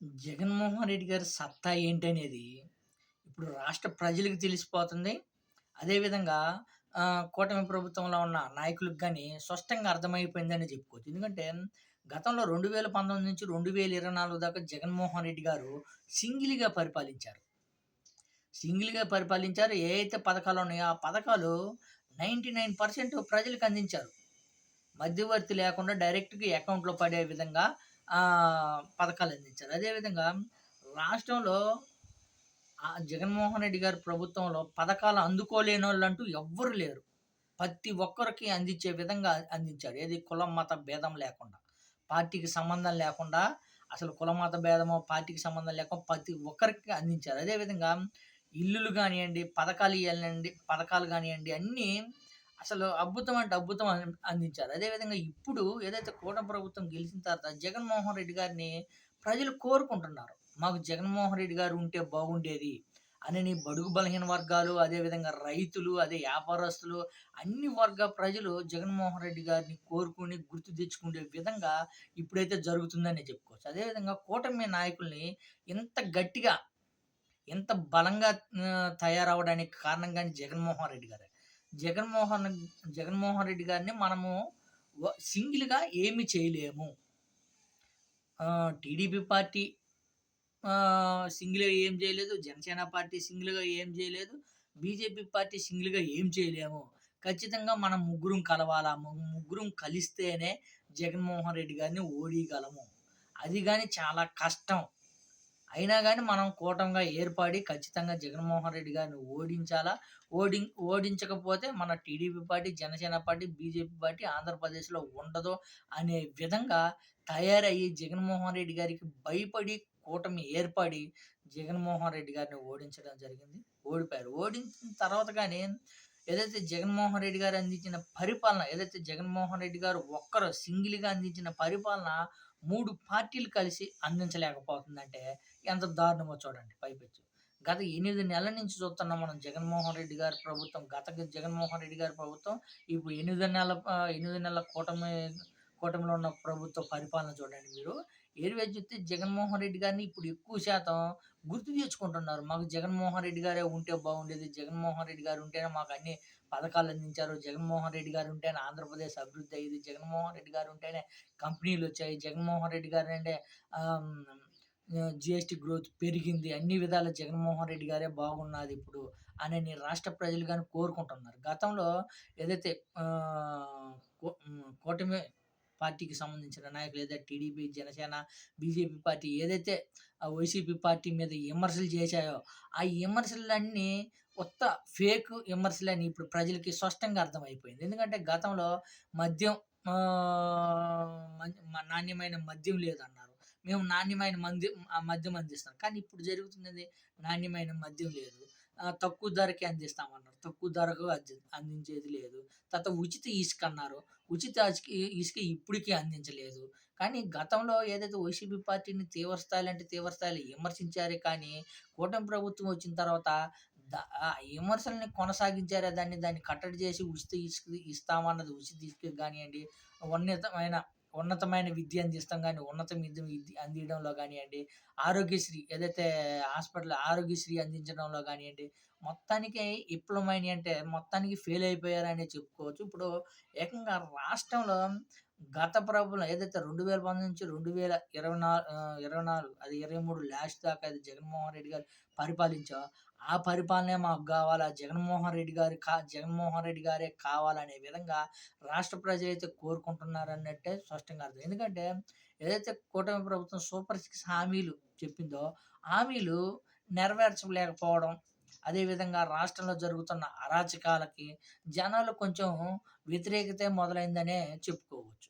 జగన్మోహన్ రెడ్డి గారి సత్తా ఏంటనేది ఇప్పుడు రాష్ట్ర ప్రజలకు తెలిసిపోతుంది. అదేవిధంగా కూటమి ప్రభుత్వంలో ఉన్న నాయకులకు కానీ స్పష్టంగా అర్థమైపోయిందని చెప్పుకోవచ్చు. ఎందుకంటే గతంలో 2019 నుంచి 2024 దాకా జగన్మోహన్ రెడ్డి గారు సింగిల్‌గా పరిపాలించారు. సింగిల్‌గా పరిపాలించారు. ఏ అయితే పథకాలు ఉన్నాయో ఆ పథకాలు 99% ప్రజలకు అందించారు. మధ్యవర్తి లేకుండా డైరెక్ట్‌గా అకౌంట్‌లో పడే విధంగా పథకాలు అందించారు. అదేవిధంగా రాష్ట్రంలో జగన్మోహన్ రెడ్డి గారి ప్రభుత్వంలో పథకాలు అందుకోలేనోళ్ళంటూ ఎవ్వరు లేరు. ప్రతి ఒక్కరికి అందించే విధంగా అందించాడు. ఏది కులం, మత భేదం లేకుండా. పార్టీకి సంబంధం లేకుండా అసలు కుల, మత భేదమో, పార్టీకి సంబంధం లేకుండా ప్రతి ఒక్కరికి అందించారు. అదేవిధంగా ఇల్లులు కానివ్వండి పథకాలు ఇవ్వాలండి పథకాలు కానివ్వండి అన్నీ అసలు అద్భుతం అంటే అద్భుతం అందించారు. అదేవిధంగా ఇప్పుడు ఏదైతే కూటమి ప్రభుత్వం గెలిచిన తర్వాత జగన్మోహన్ రెడ్డి గారిని ప్రజలు కోరుకుంటున్నారు. మాకు జగన్మోహన్ రెడ్డి గారు ఉంటే బాగుండేది అనని బడుగు బలహీన వర్గాలు, అదేవిధంగా రైతులు, అదే వ్యాపారస్తులు అన్ని వర్గ ప్రజలు జగన్మోహన్ రెడ్డి గారిని కోరుకొని గుర్తు తెచ్చుకునే విధంగా ఇప్పుడైతే జరుగుతుందనే చెప్పుకోవచ్చు. అదేవిధంగా కూటమి నాయకుల్ని ఇంత గట్టిగా, ఇంత బలంగా తయారవడానికి తయారవ్వడానికి కారణం కానీ జగన్మోహన్ రెడ్డి గారే. జగన్మోహన్ జగన్మోహన్ రెడ్డి గారిని మనము సింగిల్‌గా ఏమి చేయలేము. టీడీపీ పార్టీ సింగిల్‌గా ఏం చేయలేదు. జనసేన పార్టీ సింగిల్‌గా ఏం చేయలేదు. బీజేపీ పార్టీ సింగిల్‌గా ఏం చేయలేము. ఖచ్చితంగా మనం ముగ్గురం కలవాలా. ముగ్గురం కలిస్తేనే జగన్మోహన్ రెడ్డి గారిని ఓడిగలము అది కానీ చాలా కష్టం. అయినా కానీ మనం కూటమిగా ఏర్పడి ఖచ్చితంగా జగన్మోహన్ రెడ్డి గారిని ఓడించాలా. ఓడిం ఓడించకపోతే మన TDP party, Janasena party, BJP party ఆంధ్రప్రదేశ్‌లో ఉండదు అనే విధంగా తయారయ్యి జగన్మోహన్ రెడ్డి గారికి భయపడి కూటమి ఏర్పడి జగన్మోహన్ రెడ్డి గారిని ఓడించడం జరిగింది. ఓడిపోయారు. ఓడించిన తర్వాత కానీ ఏదైతే జగన్మోహన్ రెడ్డి గారు అందించిన పరిపాలన ఏదైతే జగన్మోహన్ రెడ్డి గారు ఒక్కరు సింగిల్‌గా అందించిన పరిపాలన మూడు పార్టీలు కలిసి అందించలేకపోతుందంటే ఎంత దారుణమో చూడండి పైపెచ్చు. గత ఎనిమిది నెలల నుంచి చూస్తున్నాం మనం జగన్మోహన్ రెడ్డి గారి ప్రభుత్వం గత జగన్మోహన్ రెడ్డి గారి ప్రభుత్వం ఇప్పుడు ఎనిమిది నెలల ఎనిమిది నెలల కూటమి కూటమిలో ఉన్న ప్రభుత్వ పరిపాలన చూడండి మీరు. ఏడువేలు చూస్తే జగన్మోహన్ రెడ్డి గారిని ఇప్పుడు ఎక్కువ శాతం గుర్తు తెచ్చుకుంటున్నారు. మాకు జగన్మోహన్ రెడ్డి గారే ఉంటే బాగుండేది. జగన్మోహన్ రెడ్డి గారు ఉంటేనే మాకు అన్ని పథకాలు అందించారు. జగన్మోహన్ రెడ్డి గారు ఉంటేనే ఆంధ్రప్రదేశ్ అభివృద్ధి అయ్యేది. జగన్మోహన్ రెడ్డి గారు ఉంటేనే కంపెనీలు వచ్చాయి జగన్మోహన్ రెడ్డి గారంటే అంటే జిఎస్టీ గ్రోత్ పెరిగింది. అన్ని విధాల జగన్మోహన్ రెడ్డి గారే బాగున్నాదిప్పుడు అనని రాష్ట్ర ప్రజలు కానీ కోరుకుంటున్నారు. గతంలో ఏదైతే కూటమి పార్టీకి సంబంధించిన నాయకులు లేదా టీడీపీ, జనసేన, బీజేపీ పార్టీ ఏదైతే ఆ వైసీపీ పార్టీ మీద విమర్శలు చేశాయో, ఆ విమర్శలన్నీ కొత్త ఫేక్ విమర్శలని ఇప్పుడు ప్రజలకి స్పష్టంగా అర్థమైపోయింది. ఎందుకంటే గతంలో మద్యం మన్ మ నాణ్యమైన మద్యం లేదన్నారు. మేము నాణ్యమైన మంద్యం మద్యం అందిస్తాం. కానీ ఇప్పుడు జరుగుతున్నది నాణ్యమైన మద్యం లేదు. తక్కువ ధరకే అందిస్తామన్నారు. తక్కువ ధరకు అంది అందించేది లేదు. తర్వాత ఉచిత ఇసుక అన్నారు. ఉచిత ఇసుక ఇప్పటికీ అందించలేదు. కానీ గతంలో ఏదైతే వైసీపీ పార్టీని తీవ్రస్థాయిలు అంటే తీవ్ర విమర్శించారే కానీ కూటమి ప్రభుత్వం వచ్చిన తర్వాత ఆ విమర్శల్ని కొనసాగించారే దాన్ని దాన్ని కట్టడి చేసి ఉచిత ఇసుక ఇస్తామన్నది ఉచిత ఇసుక కానివ్వండి ఉన్నతమైన ఉన్నతమైన విద్య అందిస్తాం కానీ ఉన్నత విద్య అందించడంలో కానివ్వండి ఆరోగ్యశ్రీ ఏదైతే హాస్పిటల్ ఆరోగ్యశ్రీ అందించడంలో కానివ్వండి మొత్తానికి విఫలమైనయి అంటే మొత్తానికి ఫెయిల్ అయిపోయారనే చెప్పుకోవచ్చు. ఇప్పుడు ఏకంగా రాష్ట్రంలో గత ప్రభుత్వం ఏదైతే 2019 నుంచి రెండు వేల ఇరవై నాలుగు ఇరవై నాలుగు అది 23 లాస్ట్ దాకా అది జగన్మోహన్ రెడ్డి గారు పరిపాలించా ఆ పరిపాలనే మాకు గావాలా. జగన్మోహన్ రెడ్డి గారు కా జగన్మోహన్ రెడ్డి గారే కావాలనే విధంగా రాష్ట్ర ప్రజలు అయితే కోరుకుంటున్నారు కోరుకుంటున్నారన్నట్టే స్పష్టంగా అర్థం. ఎందుకంటే ఏదైతే కూటమి ప్రభుత్వం సూపర్ సిక్స్ హామీలు చెప్పిందో హామీలు నెరవేర్చలేకపోవడం, అదేవిధంగా రాష్ట్రంలో జరుగుతున్న అరాచకాలకి జనాలు కొంచెం వ్యతిరేకతే మొదలైందనే చెప్పుకోవచ్చు.